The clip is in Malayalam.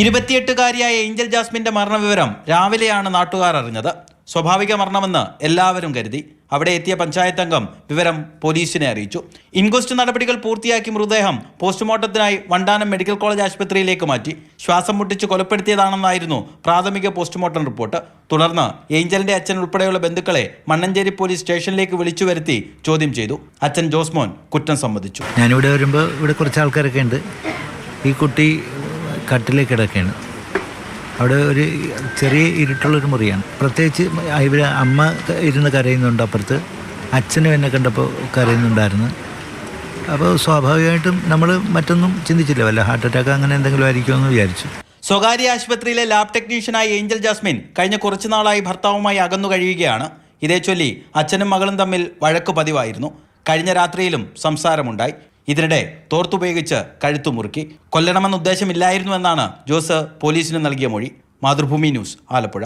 ഇരുപത്തിയെട്ടുകാരിയായ ഏഞ്ചൽ ജാസ്മിന്റെ മരണവിവരം രാവിലെയാണ് നാട്ടുകാർ അറിഞ്ഞത്. സ്വാഭാവിക മരണമെന്ന് എല്ലാവരും കരുതി. അവിടെ എത്തിയ പഞ്ചായത്ത് അംഗം വിവരം പോലീസിനെ അറിയിച്ചു. ഇൻക്വസ്റ്റ് നടപടികൾ പൂർത്തിയാക്കി മൃതദേഹം പോസ്റ്റ്മോർട്ടത്തിനായി വണ്ടാനം മെഡിക്കൽ കോളേജ് ആശുപത്രിയിലേക്ക് മാറ്റി. ശ്വാസം മുട്ടിച്ച് കൊലപ്പെടുത്തിയതാണെന്നായിരുന്നു പ്രാഥമിക പോസ്റ്റ്മോർട്ടം റിപ്പോർട്ട്. തുടർന്ന് ഏഞ്ചലിന്റെ അച്ഛൻ ഉൾപ്പെടെയുള്ള ബന്ധുക്കളെ മണ്ണഞ്ചേരി പോലീസ് സ്റ്റേഷനിലേക്ക് വിളിച്ചു വരുത്തി ചോദ്യം ചെയ്തു. അച്ഛൻ ജോസ്മോൻ കുറ്റം സമ്മതിച്ചു. ഞാനിവിടെ വരുമ്പോൾ ഇവിടെ കുറച്ച് ആൾക്കാരൊക്കെ ഉണ്ട്. ഈ കുട്ടി കട്ടിലേക്ക് കിടക്കുകയാണ് അവിടെ ഒരു ചെറിയ ഇരുട്ടുള്ളൊരു മുറിയാണ്. പ്രത്യേകിച്ച് ഇവർ അമ്മ ഇരുന്ന് കരയുന്നുണ്ട് അപ്പുറത്ത്. അച്ഛനും എന്നെ കണ്ടപ്പോൾ കരയുന്നുണ്ടായിരുന്നു. അപ്പോൾ സ്വാഭാവികമായിട്ടും നമ്മൾ മറ്റൊന്നും ചിന്തിച്ചില്ല. വല്ല ഹാർട്ട് അറ്റാക്ക് അങ്ങനെ എന്തെങ്കിലും ആയിരിക്കുമെന്ന് വിചാരിച്ചു. സ്വകാര്യ ആശുപത്രിയിലെ ലാബ് ടെക്നീഷ്യനായ ഏഞ്ചൽ ജാസ്മിൻ കഴിഞ്ഞ കുറച്ചു നാളായി ഭർത്താവുമായി അകന്നു കഴിയുകയാണ്. ഇതേ ചൊല്ലി അച്ഛനും മകളും തമ്മിൽ വഴക്ക് പതിവായിരുന്നു. കഴിഞ്ഞ രാത്രിയിലും സംസാരമുണ്ടായി. ഇതിനിടെ തോർത്തുപയോഗിച്ച് കഴുത്തു മുറുക്കി കൊല്ലണമെന്ന ഉദ്ദേശമില്ലായിരുന്നുവെന്നാണ് ജോസ് പോലീസിന് നൽകിയ മൊഴി. മാതൃഭൂമി ന്യൂസ് ആലപ്പുഴ.